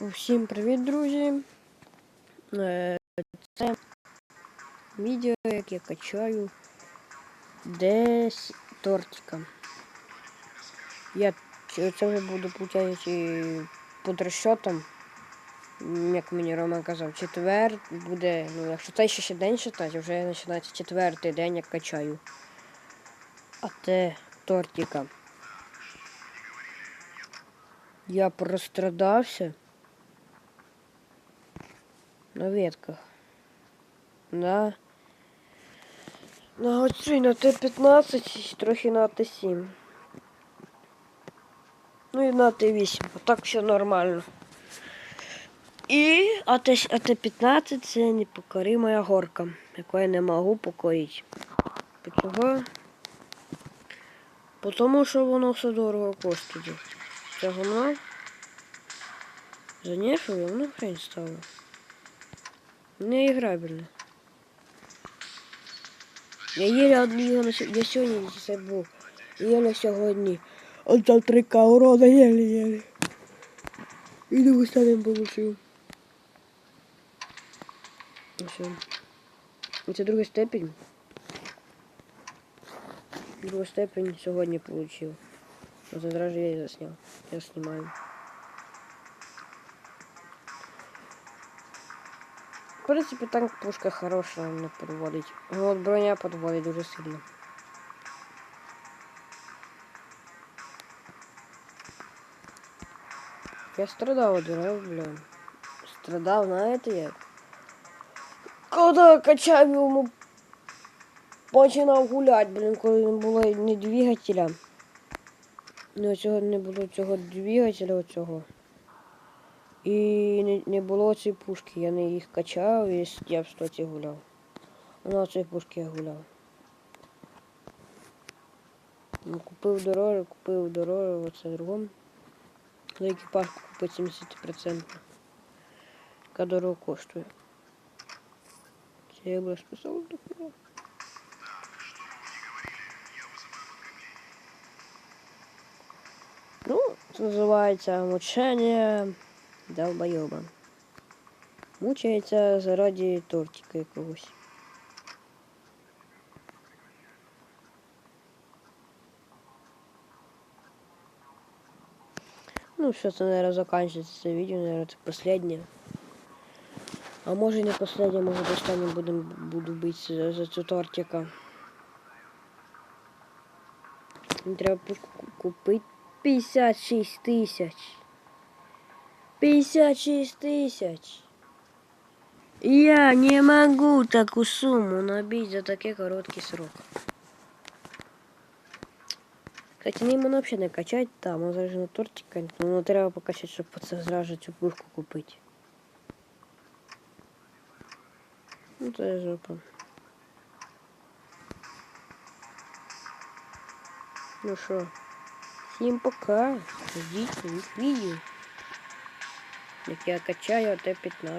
Усім привіт, друзі! Е, Це відео, як я качаю десь тортика. Я це вже буду, виходить, під розчотом. Як мені Рома казав, четвер буде, ну якщо цей ще ще день считати, вже починається четвертий день, як качаю. А те тортика. Я прострадався. На ветках. На. На оцій на Т-15 трохи на Т7. Ну і на Т8. А так все нормально. І АТ, АТ-15 це непокорима горка, яку я не можу покорити. Чого? Тому що воно все дорого коштує. Це воно. Занешиваю, воно хрень стало. Неіграбельно. Я еле одну сьо- я сьогодні це був. Єле сьогодні. От завтра урона єле-єле. І не останнім получив. Ну. І це друга степень. Другу степень сьогодні. Вот завтра я заснял. Я снимаю. Принципе, танк пушка хорошая на подводить. Вот броня подводит дуже сильно. Я страдал от дурак, блин. Страдал, знаєте як? Коли качав йому починав гуляти, блін, коли не було ні двигателя. Ну, цього не було цього двигателя оцього. І не, не було цієї пушки. Я не їх качав і я в стоці гуляв. На цієї пушки я гуляв. Ну, купив дороже, купив дороже, оце другому. За екіпажку купити 70%. Яка дорого коштує. Це я би списав до. Ну, це називається мучення долбойоба. Мучається заради тортика якогось. Ну, все, це, наверное, заканчивается це відео, наверное, це последнє. А може і не последнє, може до останнє будем, буду битися за, за цю тортика. Мені треба пушку ку- купити 56 тисяч. 56 тисяч. Я не могу таку суму набить за такий короткий срок. Кстати, не іменно взагалі не качать, там, он зараз на тортика, ну треба покачати, щоб це зразу цю пушку купити. Ну це жопа. Ну що, всім пока. Ждіть нових відео. Я качаю АТ-15.